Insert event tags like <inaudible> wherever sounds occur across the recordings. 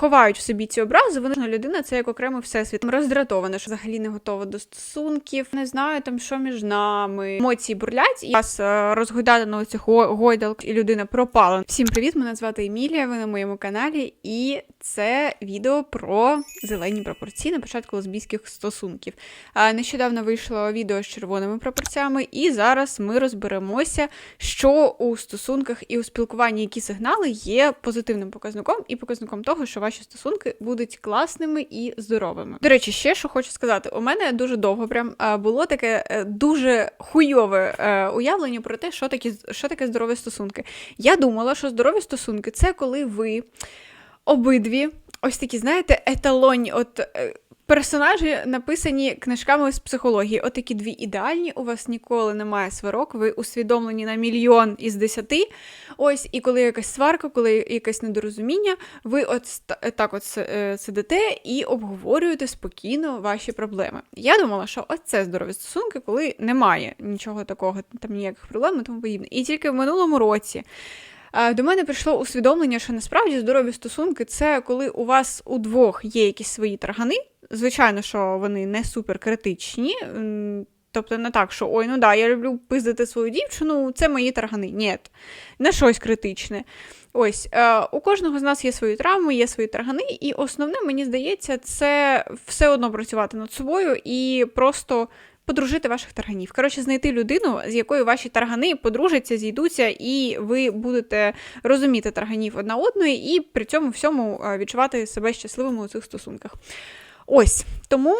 ховають в собі ці образи, вони людина це як окремий всесвіт. Роздратована, що взагалі не готова до стосунків, не знаю там, що між нами. Емоції бурлять, і вас е, розгойдати на цих го- гойдалк, і людина пропала. Всім привіт! Мене звати Емілія. Ви на моєму каналі, і це відео про зелені пропорції на початку лесбійських стосунків. Нещодавно вийшло відео з червоними пропорціями, і зараз ми розберемося, що у стосунках і у спілкуванні, які сигнали є позитивним показником і показником того, що ваші стосунки будуть класними і здоровими. До речі, ще що хочу сказати: у мене дуже довго прям було таке е, дуже хуйове е, уявлення про те, що таке, що таке здорові стосунки. Я думала, що здорові стосунки це коли ви обидві, ось такі, знаєте, еталонні, от. е, Персонажі написані книжками з психології. От такі дві ідеальні, у вас ніколи немає сварок, ви усвідомлені на мільйон із десяти. Ось, і коли якась сварка, коли якесь недорозуміння, ви от так от е, сидите і обговорюєте спокійно ваші проблеми. Я думала, що ось це здорові стосунки, коли немає нічого такого, там ніяких проблем тому подібне. І тільки в минулому році. До мене прийшло усвідомлення, що насправді здорові стосунки це коли у вас удвох є якісь свої таргани. Звичайно, що вони не супер критичні. Тобто не так, що ой, ну да, я люблю пиздити свою дівчину, це мої таргани. Ні, не щось критичне. Ось е, у кожного з нас є свої травми, є свої таргани, і основне, мені здається, це все одно працювати над собою і просто подружити ваших тарганів. Коротше, знайти людину, з якою ваші таргани подружаться, зійдуться, і ви будете розуміти тарганів одна одної, і при цьому всьому е, відчувати себе щасливими у цих стосунках. Ось тому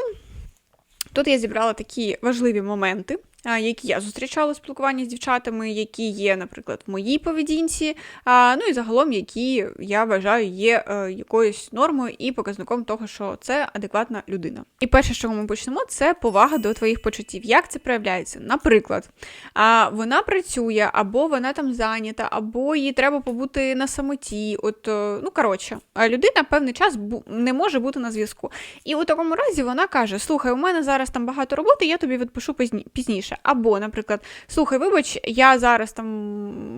тут я зібрала такі важливі моменти. Які я зустрічала у спілкуванні з дівчатами, які є, наприклад, в моїй поведінці, ну і загалом, які я вважаю є е, якоюсь нормою і показником того, що це адекватна людина. І перше, з чого ми почнемо, це повага до твоїх почуттів. Як це проявляється? Наприклад, вона працює, або вона там зайнята, або їй треба побути на самоті. От, е, ну коротше, людина певний час не може бути на зв'язку. І у такому разі вона каже: Слухай, у мене зараз там багато роботи, я тобі відпишу пізні- пізніше. Або, наприклад, слухай, вибач, я зараз там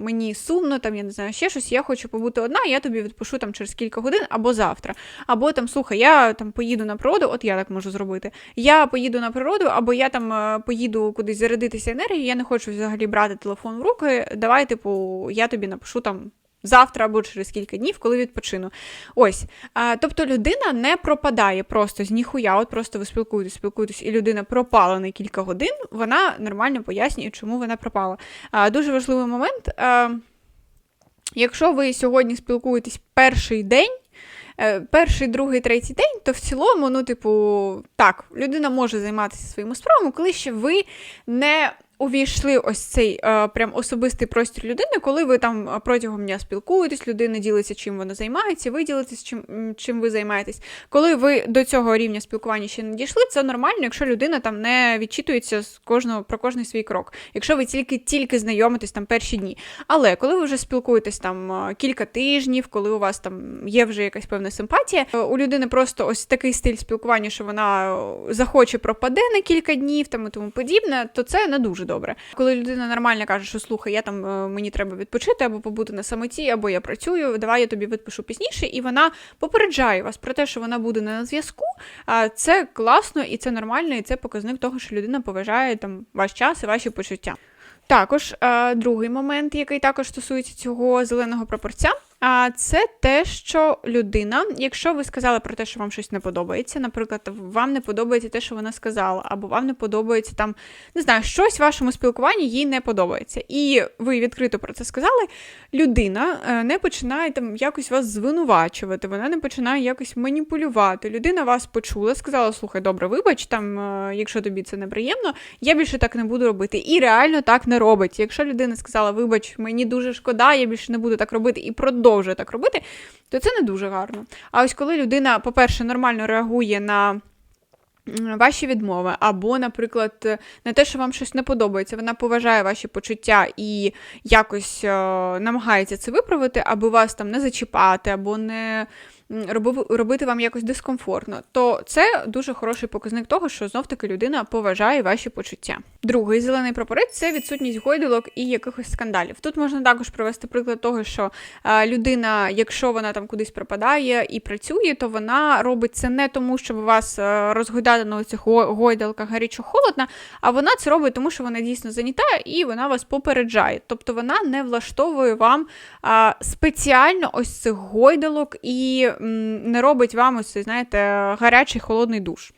мені сумно, там я не знаю, ще щось, я хочу побути одна, я тобі відпишу там через кілька годин або завтра. Або там, слухай, я там поїду на природу, от я так можу зробити. Я поїду на природу, або я там е, поїду кудись зарядитися енергією, я не хочу взагалі брати телефон в руки. Давай, типу, я тобі напишу там. Завтра або через кілька днів, коли відпочину. Ось. А, тобто людина не пропадає просто з ніхуя, от просто ви спілкуєтесь, спілкуєтесь, і людина пропала на кілька годин, вона нормально пояснює, чому вона пропала. А, дуже важливий момент. А, якщо ви сьогодні спілкуєтесь перший день, е, перший, другий, третій день, то в цілому, ну, типу, так, людина може займатися своїми справами, коли ще ви не увійшли ось цей е, прям особистий простір людини, коли ви там е, протягом дня спілкуєтесь, людина ділиться, чим вона займається, ви ділитесь, чим, чим ви займаєтесь. Коли ви до цього рівня спілкування ще не дійшли, це нормально, якщо людина там не відчитується з кожного про кожний свій крок. Якщо ви тільки тільки знайомитесь там перші дні. Але коли ви вже спілкуєтесь там е, кілька тижнів, коли у вас там є вже якась певна симпатія, у людини просто ось такий стиль спілкування, що вона захоче пропаде на кілька днів там і тому подібне, то це не дуже добре. Коли людина нормально каже, що слухай, я там е, мені треба відпочити або побути на самоті, або я працюю, давай я тобі відпишу пізніше, і вона попереджає вас про те, що вона буде не на зв'язку. А це класно і це нормально, і це показник того, що людина поважає там ваш час і ваші почуття. Також е, другий момент, який також стосується цього зеленого прапорця, це те, що людина, якщо ви сказали про те, що вам щось не подобається, наприклад, вам не подобається те, що вона сказала, або вам не подобається там, не знаю, щось в вашому спілкуванні їй не подобається, і ви відкрито про це сказали, людина е, не починає там якось вас звинувачувати, вона не починає якось маніпулювати. Людина вас почула, сказала: слухай, добре, вибач, там, е, якщо тобі це неприємно, я більше так не буду робити. І реально так не робить. Якщо людина сказала, вибач, мені дуже шкода, я більше не буду так робити, і продовжує так робити, то це не дуже гарно. А ось коли людина, по-перше, нормально реагує на. Ваші відмови, або, наприклад, на те, що вам щось не подобається, вона поважає ваші почуття і якось е, намагається це виправити, аби вас там не зачіпати, або не робити вам якось дискомфортно, то це дуже хороший показник того, що знов таки людина поважає ваші почуття. Другий зелений прапорець це відсутність гойдолок і якихось скандалів. Тут можна також привести приклад того, що е, людина, якщо вона там кудись пропадає і працює, то вона робить це не тому, щоб вас е, розгойдати на цих гойдалках гарячо-холодно, а вона це робить тому, що вона дійсно зайнята і вона вас попереджає. Тобто вона не влаштовує вам спеціально ось цих гойдалок і не робить вам ось знаєте, гарячий холодний душ.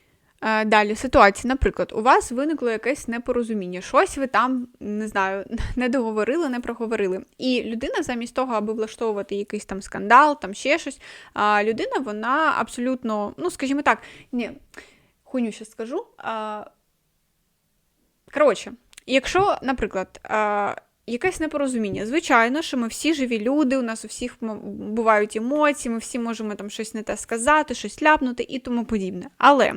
Е, Далі ситуація, наприклад, у вас виникло якесь непорозуміння, щось ви там не знаю, <laughs> не договорили, не проговорили. І людина, замість того, аби влаштовувати якийсь там скандал, там ще щось, людина, вона абсолютно, ну скажімо так, ні, хуйню ще скажу. Коротше, якщо, наприклад, Якесь непорозуміння. Звичайно, що ми всі живі люди, у нас у всіх бувають емоції, ми всі можемо там щось не те сказати, щось ляпнути і тому подібне. Але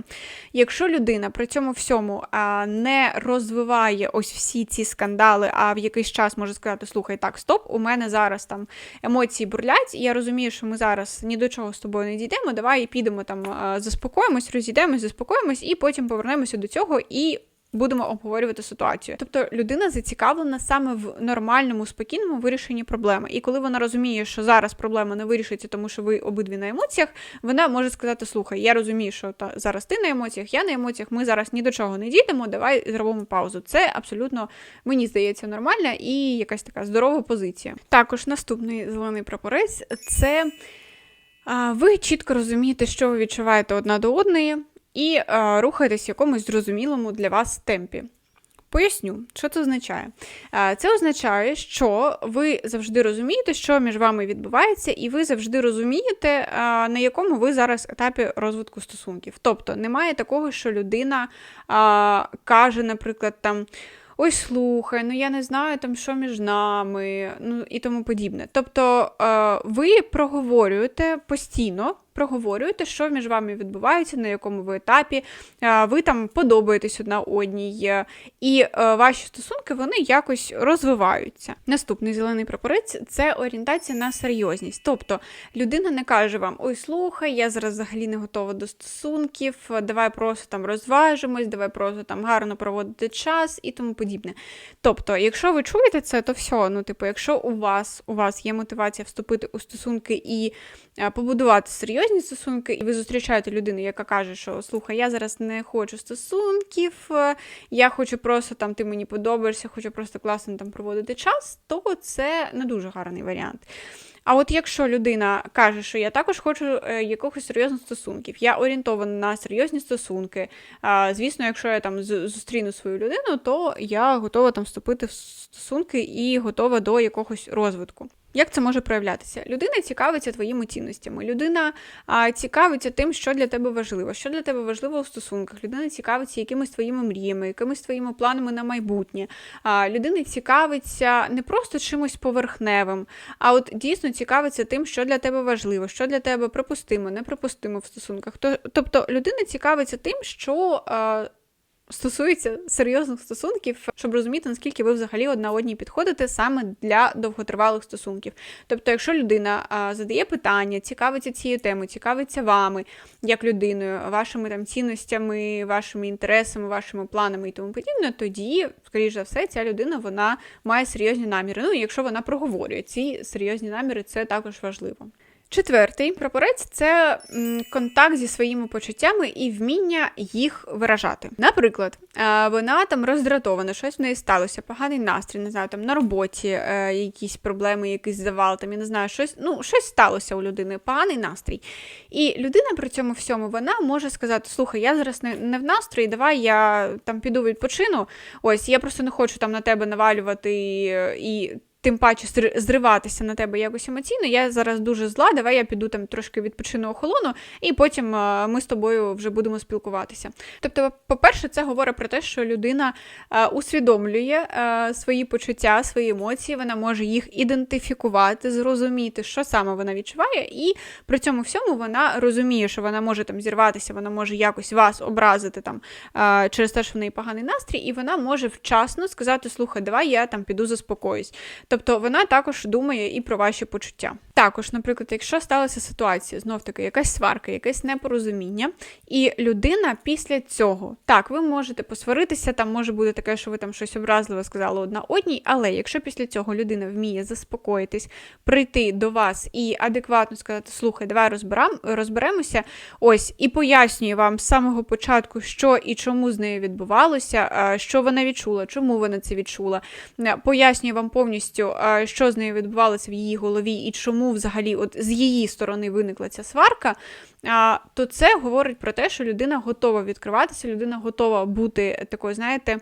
якщо людина при цьому всьому не розвиває ось всі ці скандали, а в якийсь час може сказати: слухай, так, стоп, у мене зараз там емоції бурлять, і я розумію, що ми зараз ні до чого з тобою не дійдемо. Давай підемо там, заспокоїмось, розійдемось, заспокоїмось, і потім повернемося до цього і будемо обговорювати ситуацію. Тобто людина зацікавлена саме в нормальному, спокійному вирішенні проблеми. І коли вона розуміє, що зараз проблема не вирішиться, тому що ви обидві на емоціях, вона може сказати: Слухай, я розумію, що та зараз ти на емоціях, я на емоціях, ми зараз ні до чого не дійдемо, давай зробимо паузу. Це абсолютно мені здається нормальна і якась така здорова позиція. Також наступний зелений прапорець це. Ви чітко розумієте, що ви відчуваєте одна до одної, і е, рухаєтесь в якомусь зрозумілому для вас темпі. Поясню, що це означає. Е, Це означає, що ви завжди розумієте, що між вами відбувається, і ви завжди розумієте, е, на якому ви зараз етапі розвитку стосунків. Тобто немає такого, що людина е, каже, наприклад, там. Ой, слухай, ну я не знаю там, що між нами, ну і тому подібне. Тобто ви проговорюєте постійно, проговорюєте, що між вами відбувається, на якому ви етапі, ви там подобаєтесь одна одній, і е, ваші стосунки вони якось розвиваються. Наступний зелений прапорець це орієнтація на серйозність. Тобто людина не каже вам: Ой, слухай, я зараз взагалі не готова до стосунків, давай просто там розважимось, давай просто там гарно проводити час і тому подібне. Тобто, якщо ви чуєте це, то все. Ну, типу, якщо у вас у вас є мотивація вступити у стосунки і побудувати серйозні стосунки, і ви зустрічаєте людину, яка каже, що слухай, я зараз не хочу стосунків, е, я хочу просто там, ти мені подобаєшся, хочу просто класно там проводити час, то це не дуже гарний варіант. А от якщо людина каже, що я також хочу е, якихось серйозних стосунків, я орієнтована на серйозні стосунки. Звісно, якщо я там зустріну свою людину, то я готова там вступити в стосунки і готова до якогось розвитку. Як це може проявлятися? Людина цікавиться твоїми цінностями. Людина а, цікавиться тим, що для тебе важливо, що для тебе важливо у стосунках. Людина цікавиться якимись твоїми мріями, якимись твоїми планами на майбутнє. А, людина цікавиться не просто чимось поверхневим, а от дійсно цікавиться тим, що для тебе важливо, що для тебе припустимо, неприпустимо в стосунках. То- Тобто людина цікавиться тим, що. А, Стосується серйозних стосунків, щоб розуміти, наскільки ви взагалі одна одній підходите саме для довготривалих стосунків. Тобто, якщо людина а, задає питання, цікавиться цією темою, цікавиться вами як людиною, вашими там цінностями, вашими інтересами, вашими планами і тому подібне, тоді, скоріш за все, ця людина вона має серйозні наміри. Ну і якщо вона проговорює ці серйозні наміри, це також важливо. Четвертий прапорець це контакт зі своїми почуттями і вміння їх виражати. Наприклад, е, вона там роздратована, щось в неї сталося, поганий настрій, не знаю, там на роботі е, якісь проблеми, якийсь завал, там я не знаю, щось ну щось сталося у людини, поганий настрій. І людина при цьому всьому вона може сказати: слухай, я зараз не, не в настрої, давай я там піду відпочину. Ось я просто не хочу там на тебе навалювати і. Тим паче зриватися на тебе якось емоційно, я зараз дуже зла, давай я піду там трошки відпочину охолону, і потім е, ми з тобою вже будемо спілкуватися. Тобто, по-перше, це говорить про те, що людина е, усвідомлює е, свої почуття, свої емоції, вона може їх ідентифікувати, зрозуміти, що саме вона відчуває, і при цьому всьому вона розуміє, що вона може там зірватися, вона може якось вас образити там через те, що в неї поганий настрій, і вона може вчасно сказати: слухай, давай я там піду заспокоюсь. Тобто вона також думає і про ваші почуття. Також, наприклад, якщо сталася ситуація, знов таки, якась сварка, якесь непорозуміння, і людина після цього, так, ви можете посваритися, там може бути таке, що ви там щось образливе сказали одна одній, але якщо після цього людина вміє заспокоїтись, прийти до вас і адекватно сказати, слухай, давай розберем, розберемося, ось, і пояснює вам з самого початку, що і чому з нею відбувалося, що вона відчула, чому вона це відчула, пояснює вам повністю, що з нею відбувалося в її голові і чому взагалі от з її сторони виникла ця сварка, то це говорить про те, що людина готова відкриватися, людина готова бути такою, знаєте,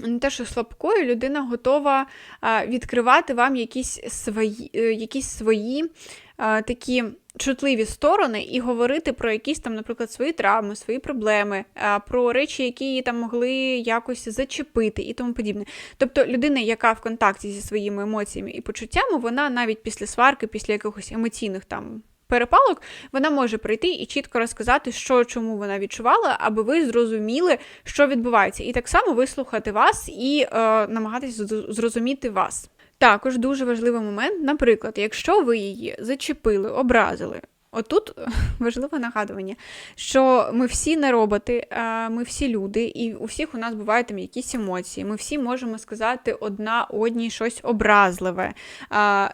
не те, що слабкою, людина готова відкривати вам якісь свої е, якісь свої такі чутливі сторони і говорити про якісь там, наприклад, свої травми, свої проблеми, про речі, які її там могли якось зачепити і тому подібне. Тобто людина, яка в контакті зі своїми емоціями і почуттями, вона навіть після сварки, після якихось емоційних там. Перепалок вона може прийти і чітко розказати, що чому вона відчувала, аби ви зрозуміли, що відбувається, і так само вислухати вас і е, намагатися зрозуміти вас. Також дуже важливий момент, наприклад, якщо ви її зачепили, образили. Отут <laughs> важливе нагадування, що ми всі не роботи, ми всі люди, і у всіх у нас бувають там якісь емоції. Ми всі можемо сказати одна одній щось образливе.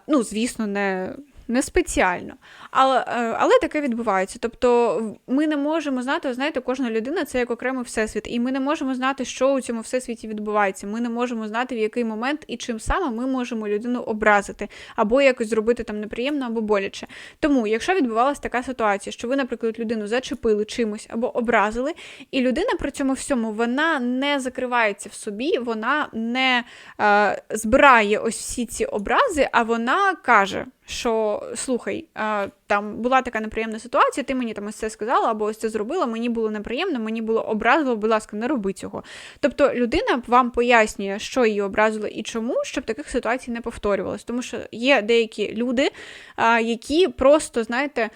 Ну, звісно, не не спеціально. Але е, але таке відбувається. Тобто ми не можемо знати, знаєте, кожна людина це як окремий всесвіт, і ми не можемо знати, що у цьому всесвіті відбувається. Ми не можемо знати, в який момент і чим саме ми можемо людину образити, або якось зробити там неприємно або боляче. Тому, якщо відбувалася така ситуація, що ви, наприклад, людину зачепили чимось або образили, і людина при цьому всьому вона не закривається в собі, вона не е, збирає ось всі ці образи, а вона каже що слухай, там була така неприємна ситуація, ти мені там ось це сказала, або ось це зробила, мені було неприємно, мені було образливо, будь ласка, не роби цього. Тобто людина вам пояснює, що її образило і чому, щоб таких ситуацій не повторювалось. Тому що є деякі люди, які просто, знаєте,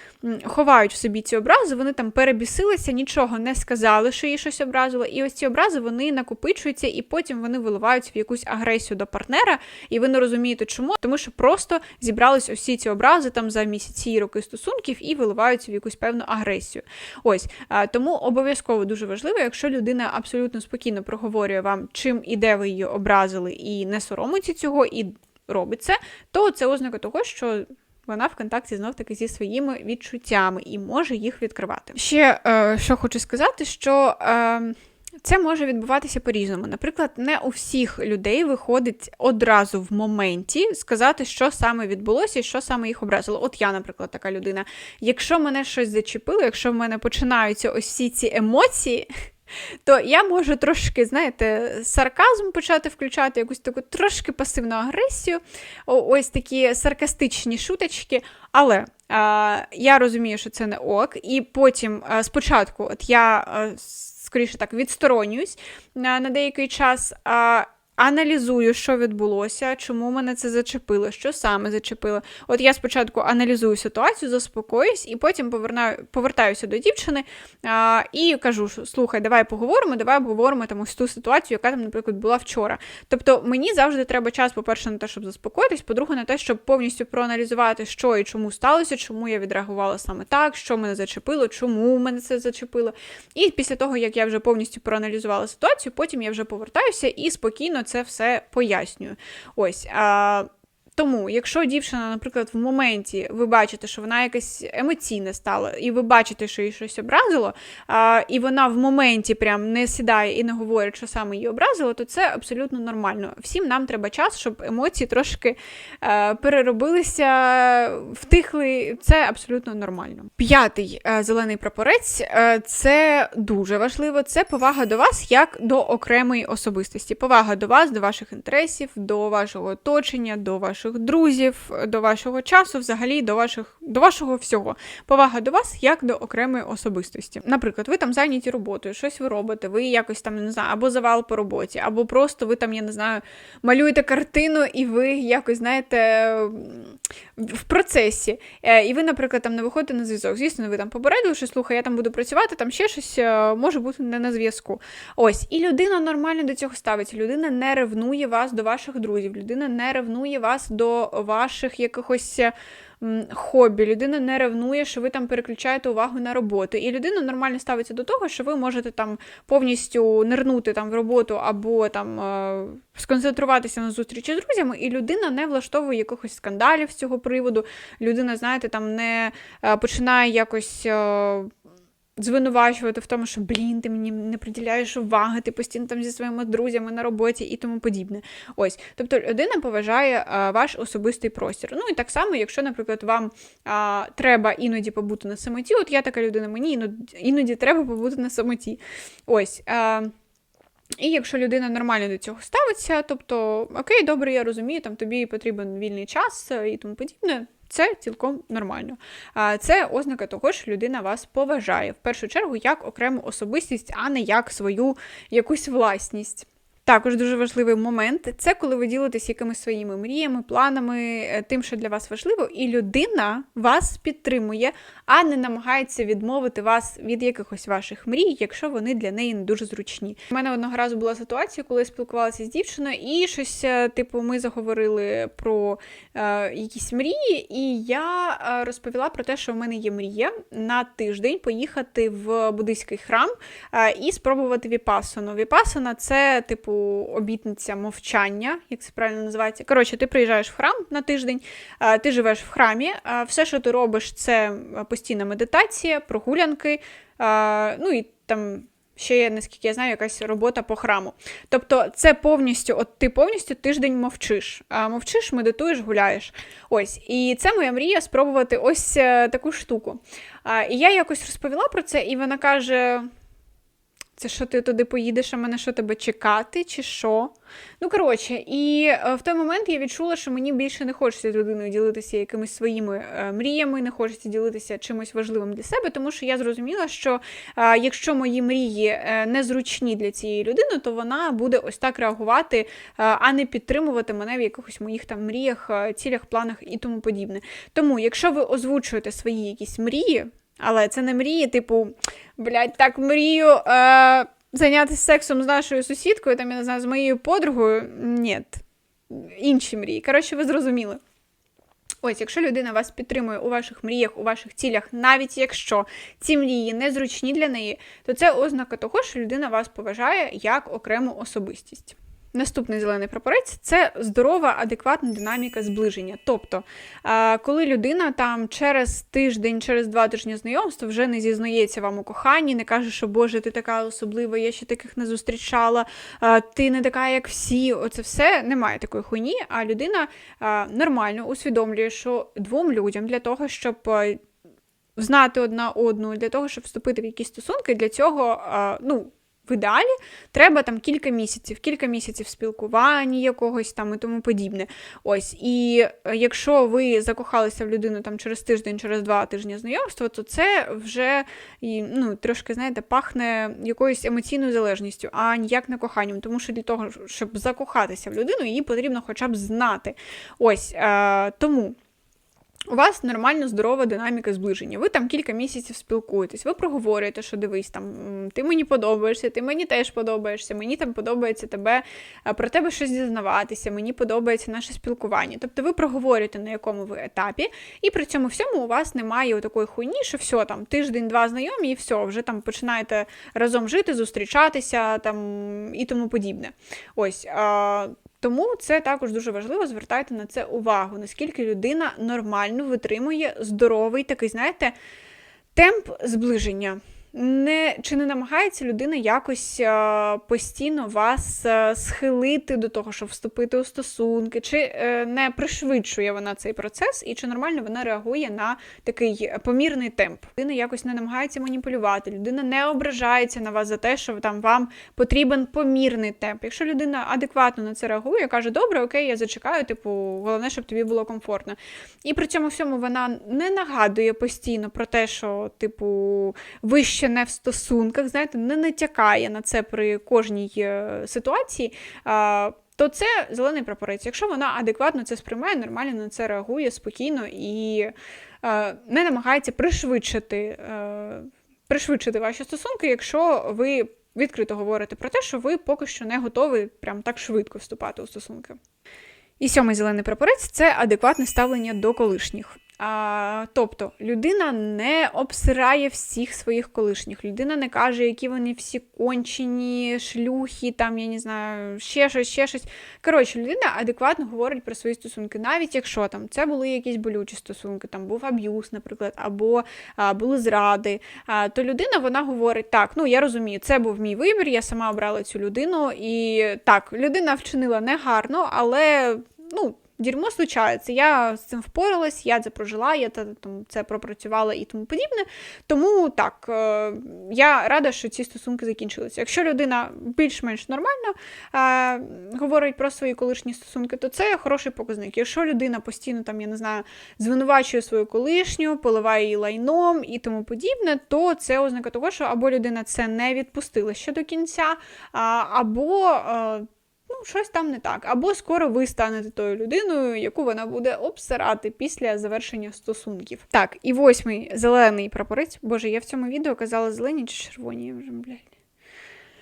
ховають в собі ці образи, вони там перебісилися, нічого не сказали, що їй щось образило, і ось ці образи вони накопичуються, і потім вони виливаються в якусь агресію до партнера, і ви не розумієте, чому, тому що просто зібрались ось всі ці образи там за місяці і роки стосунків і виливаються в якусь певну агресію. Ось тому обов'язково дуже важливо, якщо людина абсолютно спокійно проговорює вам, чим і де ви її образили, і не соромиться цього, і робить це, то це ознака того, що. Вона в контакті знов таки зі своїми відчуттями і може їх відкривати. Ще е, що хочу сказати, що е, це може відбуватися по-різному. Наприклад, не у всіх людей виходить одразу в моменті сказати, що саме відбулося і що саме їх образило. От я, наприклад, така людина. Якщо мене щось зачепило, якщо в мене починаються ось всі ці емоції. <laughs> То я можу трошки, знаєте, сарказм почати включати, якусь таку трошки пасивну агресію, ось такі саркастичні шуточки. Але а, я розумію, що це не ок. І потім а, спочатку, от я. А, скоріше так відсторонююсь на, на деякий час. Аналізую, що відбулося, чому мене це зачепило, що саме зачепило. От я спочатку аналізую ситуацію, заспокоюсь, і потім повернаю, повертаюся до дівчини а, і кажу, слухай, давай поговоримо, давай обговоримо там ось ту ситуацію, яка там, наприклад, була вчора. Тобто мені завжди треба час, по-перше, на те, щоб заспокоїтись, по-друге, на те, щоб повністю проаналізувати, що і чому сталося, чому я відреагувала саме так, що мене зачепило, чому мене це зачепило. І після того, як я вже повністю проаналізувала ситуацію, потім я вже повертаюся і спокійно це все пояснюю. Ось. А, тому, якщо дівчина, наприклад, в моменті ви бачите, що вона якась емоційна стала, і ви бачите, що її щось образило, а, і вона в моменті прям не сідає і не говорить, що саме її образило, то це абсолютно нормально. Всім нам треба час, щоб емоції трошки а, е, переробилися, втихли. Це абсолютно нормально. П'ятий а, е, зелений прапорець а, е, це дуже важливо. Це повага до вас як до окремої особистості. Повага до вас, до ваших інтересів, до вашого оточення, до вашого ваших друзів, до вашого часу, взагалі до ваших, до вашого всього. Повага до вас як до окремої особистості. Наприклад, ви там зайняті роботою, щось ви робите, ви якось там не знаю, або завал по роботі, або просто ви там, я не знаю, малюєте картину, і ви якось, знаєте, в процесі. Е, і ви, наприклад, там не виходите на зв'язок. Звісно, ви там попередили, що слухай, я там буду працювати, там ще щось е, може бути не на зв'язку. Ось, і людина нормально до цього ставиться. Людина не ревнує вас до ваших друзів, людина не ревнує вас до ваших якихось хобі, людина не ревнує, що ви там переключаєте увагу на роботу. І людина нормально ставиться до того, що ви можете там повністю нирнути там в роботу або там е, сконцентруватися на зустрічі з друзями, і людина не влаштовує якихось скандалів з цього приводу. Людина, знаєте, там не е, починає якось. Е, Звинувачувати в тому, що блін, ти мені не приділяєш уваги, ти постійно там зі своїми друзями на роботі і тому подібне. Ось, тобто людина поважає а, ваш особистий простір. Ну і так само, якщо, наприклад, вам а, треба іноді побути на самоті, от я така людина, мені іноді, іноді треба побути на самоті. Ось. А, і якщо людина нормально до цього ставиться, тобто окей, добре, я розумію, там тобі потрібен вільний час е, і тому подібне. Це цілком нормально. Це ознака того, що людина вас поважає в першу чергу як окрему особистість, а не як свою якусь власність. Також дуже важливий момент це коли ви ділитесь якимись своїми мріями, планами, е, тим, що для вас важливо, і людина вас підтримує, а не намагається відмовити вас від якихось ваших мрій, якщо вони для неї не дуже зручні. У мене одного разу була ситуація, коли я спілкувалася з дівчиною, і щось, е, типу, ми заговорили про е, якісь мрії, і я е, розповіла про те, що в мене є мрія на тиждень поїхати в буддийський храм е, і спробувати віпасану. Віпасана це, типу, обітниця мовчання, як це правильно називається. Коротше, ти приїжджаєш в храм на тиждень, е, ти живеш в храмі, е, все, що ти робиш, це е, постійна медитація, прогулянки, ну і там. Ще є, наскільки я знаю, якась робота по храму. Тобто, це повністю, от ти повністю тиждень мовчиш. Мовчиш, медитуєш, гуляєш. Ось. І це моя мрія спробувати ось таку штуку. І я якось розповіла про це, і вона каже: це що ти туди поїдеш, а мене що тебе чекати, чи що? Ну, коротше, і е, в той момент я відчула, що мені більше не хочеться з людиною ділитися якимись своїми е, мріями, не хочеться ділитися чимось важливим для себе, тому що я зрозуміла, що е, якщо мої мрії незручні для цієї людини, то вона буде ось так реагувати, а не підтримувати мене в якихось моїх там мріях, цілях, планах і тому подібне. Тому, якщо ви озвучуєте свої якісь мрії, але це не мрії, типу, блядь, так мрію. Е- Зайнятися сексом з нашою сусідкою, там, я не знаю, з моєю подругою. Ні. Інші мрії. Коротше, ви зрозуміли. Ось, якщо людина вас підтримує у ваших мріях, у ваших цілях, навіть якщо ці мрії незручні для неї, то це ознака того, що людина вас поважає як окрему особистість. Наступний зелений прапорець це здорова, адекватна динаміка зближення. Тобто, коли людина там через тиждень, через два тижні знайомства вже не зізнається вам у коханні, не каже, що Боже, ти така особлива, я ще таких не зустрічала, ти не така, як всі. Оце все немає такої хуйні, а людина нормально усвідомлює, що двом людям для того, щоб. Знати одна одну для того, щоб вступити в якісь стосунки, для цього ну, в ідеалі треба там кілька місяців, кілька місяців спілкування якогось там і тому подібне. Ось, і е, якщо ви закохалися в людину там через тиждень, через два тижні знайомства, то це вже ну, трошки, знаєте, пахне якоюсь емоційною залежністю, а ніяк не коханням. Тому що для того, щоб закохатися в людину, її потрібно хоча б знати. Ось е, тому. У вас нормально здорова динаміка зближення. Ви там кілька місяців спілкуєтесь, ви проговорюєте, що дивись, там ти мені подобаєшся, ти мені теж подобаєшся, мені там подобається тебе про тебе щось дізнаватися, мені подобається наше спілкування. Тобто ви проговорюєте, на якому ви етапі, і при цьому всьому у вас немає такої хуйні, що все там тиждень-два знайомі, і все, вже там починаєте разом жити, зустрічатися там і тому подібне. Ось. Тому це також дуже важливо, звертайте на це увагу, наскільки людина нормально витримує здоровий такий, знаєте, темп зближення. Не, Чи не намагається людина якось а, постійно вас а, схилити до того, щоб вступити у стосунки, чи е, не пришвидшує вона цей процес, і чи нормально вона реагує на такий помірний темп? Людина якось не намагається маніпулювати, людина не ображається на вас за те, що там вам потрібен помірний темп. Якщо людина адекватно на це реагує, каже, добре, окей, я зачекаю, типу, головне, щоб тобі було комфортно. І при цьому всьому вона не нагадує постійно про те, що, типу, ви ще не в стосунках, знаєте, не натякає на це при кожній е, ситуації. То це зелений прапорець. Якщо вона адекватно це сприймає, нормально на це реагує спокійно і е, не намагається пришвидшити, е, пришвидшити ваші стосунки, якщо ви відкрито говорите про те, що ви поки що не готові прям так швидко вступати у стосунки. І сьомий зелений прапорець це адекватне ставлення до колишніх. А, тобто людина не обсирає всіх своїх колишніх. Людина не каже, які вони всі кончені, шлюхи, там, я не знаю, ще щось, ще щось. Коротше, людина адекватно говорить про свої стосунки, навіть якщо там це були якісь болючі стосунки, там був аб'юз, наприклад, або а, були зради. А, то людина вона говорить: так, ну я розумію, це був мій вибір, я сама обрала цю людину, і так, людина вчинила негарно, але ну. Дерьмо случається, я з цим впоралась, я це прожила, я це, пропрацювала і тому подібне. Тому так, е, я рада, що ці стосунки закінчилися. Якщо людина більш-менш нормально е, говорить про свої колишні стосунки, то це хороший показник. Якщо людина постійно там, я не знаю, звинувачує свою колишню, поливає її лайном і тому подібне, то це ознака того, що або людина це не відпустила ще до кінця, або. Е, ну, щось там не так. Або скоро ви станете тою людиною, яку вона буде обсирати після завершення стосунків. Так, і восьмий зелений прапорець. Боже, я в цьому відео казала зелені чи червоні, я вже блядь.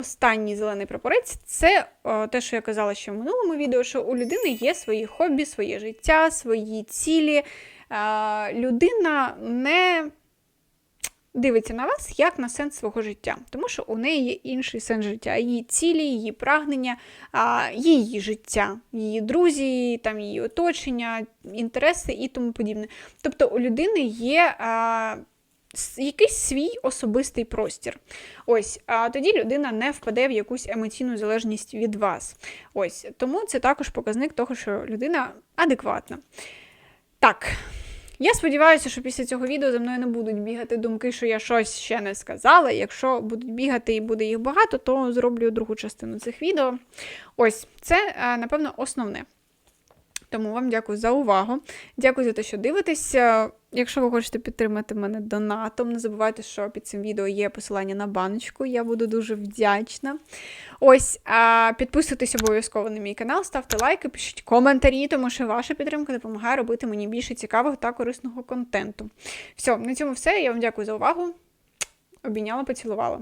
Останній зелений прапорець це о, те, що я казала ще в минулому відео, що у людини є свої хобі, своє життя, свої цілі. Е, людина не дивиться на вас як на сенс свого життя, тому що у неї є інший сенс життя, її цілі, її прагнення, її життя, її друзі, там її оточення, інтереси і тому подібне. Тобто у людини є. Якийсь свій особистий простір. Ось, а тоді людина не впаде в якусь емоційну залежність від вас. Ось, Тому це також показник того, що людина адекватна. Так, я сподіваюся, що після цього відео за мною не будуть бігати думки, що я щось ще не сказала. Якщо будуть бігати і буде їх багато, то зроблю другу частину цих відео. Ось, це, е, напевно, основне. Тому вам дякую за увагу. Дякую за те, що дивитеся. Якщо ви хочете підтримати мене донатом, не забувайте, що під цим відео є посилання на баночку. Я буду дуже вдячна. Ось, а, підписуйтесь обов'язково на мій канал, ставте лайки, пишіть коментарі, тому що ваша підтримка допомагає робити мені більше цікавого та корисного контенту. Все, на цьому все. Я вам дякую за увагу. Обійняла, поцілувала.